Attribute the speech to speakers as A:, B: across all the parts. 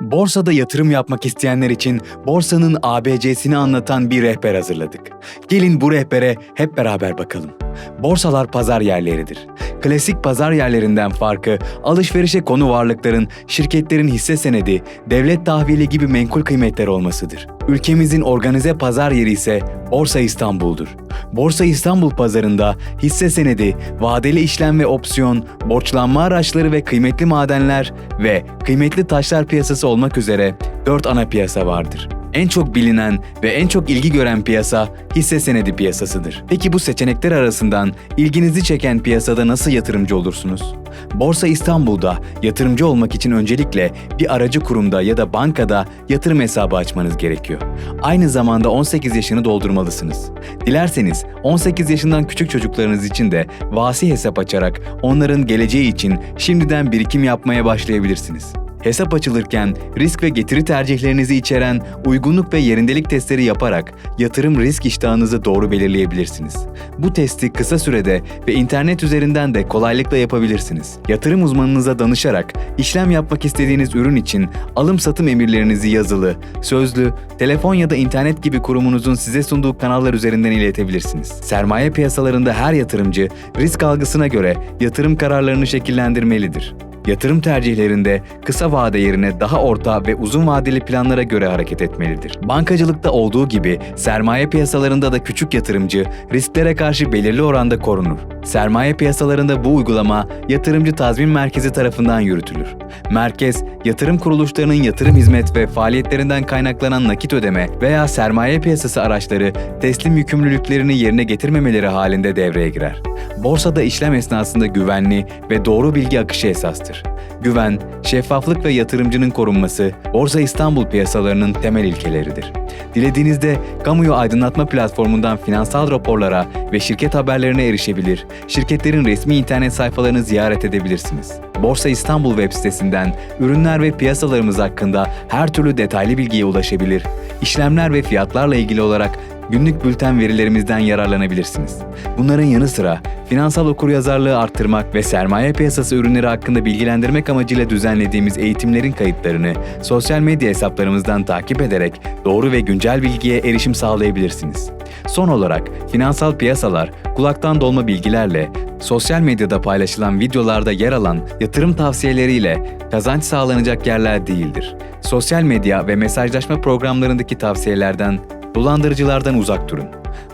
A: Borsada yatırım yapmak isteyenler için borsanın ABC'sini anlatan bir rehber hazırladık. Gelin bu rehbere hep beraber bakalım. Borsalar pazar yerleridir. Klasik pazar yerlerinden farkı alışverişe konu varlıkların, şirketlerin hisse senedi, devlet tahvili gibi menkul kıymetler olmasıdır. Ülkemizin organize pazar yeri ise Borsa İstanbul'dur. Borsa İstanbul pazarında hisse senedi, vadeli işlem ve opsiyon, borçlanma araçları ve kıymetli madenler ve kıymetli taşlar piyasası olmak üzere 4 ana piyasa vardır. En çok bilinen ve en çok ilgi gören piyasa hisse senedi piyasasıdır. Peki bu seçenekler arasından ilginizi çeken piyasada nasıl yatırımcı olursunuz? Borsa İstanbul'da yatırımcı olmak için öncelikle bir aracı kurumda ya da bankada yatırım hesabı açmanız gerekiyor. Aynı zamanda 18 yaşını doldurmalısınız. Dilerseniz 18 yaşından küçük çocuklarınız için de vasi hesap açarak onların geleceği için şimdiden birikim yapmaya başlayabilirsiniz. Hesap açılırken risk ve getiri tercihlerinizi içeren uygunluk ve yerindelik testleri yaparak yatırım risk iştahınızı doğru belirleyebilirsiniz. Bu testi kısa sürede ve internet üzerinden de kolaylıkla yapabilirsiniz. Yatırım uzmanınıza danışarak işlem yapmak istediğiniz ürün için alım satım emirlerinizi yazılı, sözlü, telefon ya da internet gibi kurumunuzun size sunduğu kanallar üzerinden iletebilirsiniz. Sermaye piyasalarında her yatırımcı risk algısına göre yatırım kararlarını şekillendirmelidir. Yatırım tercihlerinde kısa vade yerine daha orta ve uzun vadeli planlara göre hareket etmelidir. Bankacılıkta olduğu gibi sermaye piyasalarında da küçük yatırımcı risklere karşı belirli oranda korunur. Sermaye piyasalarında bu uygulama yatırımcı tazmin merkezi tarafından yürütülür. Merkez, yatırım kuruluşlarının yatırım hizmet ve faaliyetlerinden kaynaklanan nakit ödeme veya sermaye piyasası araçları teslim yükümlülüklerini yerine getirmemeleri halinde devreye girer. Borsada işlem esnasında güvenli ve doğru bilgi akışı esastır. Güven, şeffaflık ve yatırımcının korunması Borsa İstanbul piyasalarının temel ilkeleridir. Dilediğinizde kamuyu aydınlatma platformundan finansal raporlara ve şirket haberlerine erişebilir, şirketlerin resmi internet sayfalarını ziyaret edebilirsiniz. Borsa İstanbul web sitesinden ürünler ve piyasalarımız hakkında her türlü detaylı bilgiye ulaşabilir, işlemler ve fiyatlarla ilgili olarak günlük bülten verilerimizden yararlanabilirsiniz. Bunların yanı sıra finansal okuryazarlığı arttırmak ve sermaye piyasası ürünleri hakkında bilgilendirmek amacıyla düzenlediğimiz eğitimlerin kayıtlarını sosyal medya hesaplarımızdan takip ederek doğru ve güncel bilgiye erişim sağlayabilirsiniz. Son olarak finansal piyasalar kulaktan dolma bilgilerle sosyal medyada paylaşılan videolarda yer alan yatırım tavsiyeleriyle kazanç sağlanacak yerler değildir. Sosyal medya ve mesajlaşma programlarındaki tavsiyelerden Dolandırıcılardan uzak durun.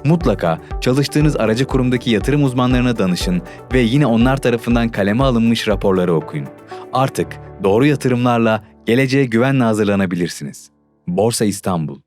A: Mutlaka çalıştığınız aracı kurumdaki yatırım uzmanlarına danışın ve yine onlar tarafından kaleme alınmış raporları okuyun. Artık doğru yatırımlarla geleceğe güvenle hazırlanabilirsiniz. Borsa İstanbul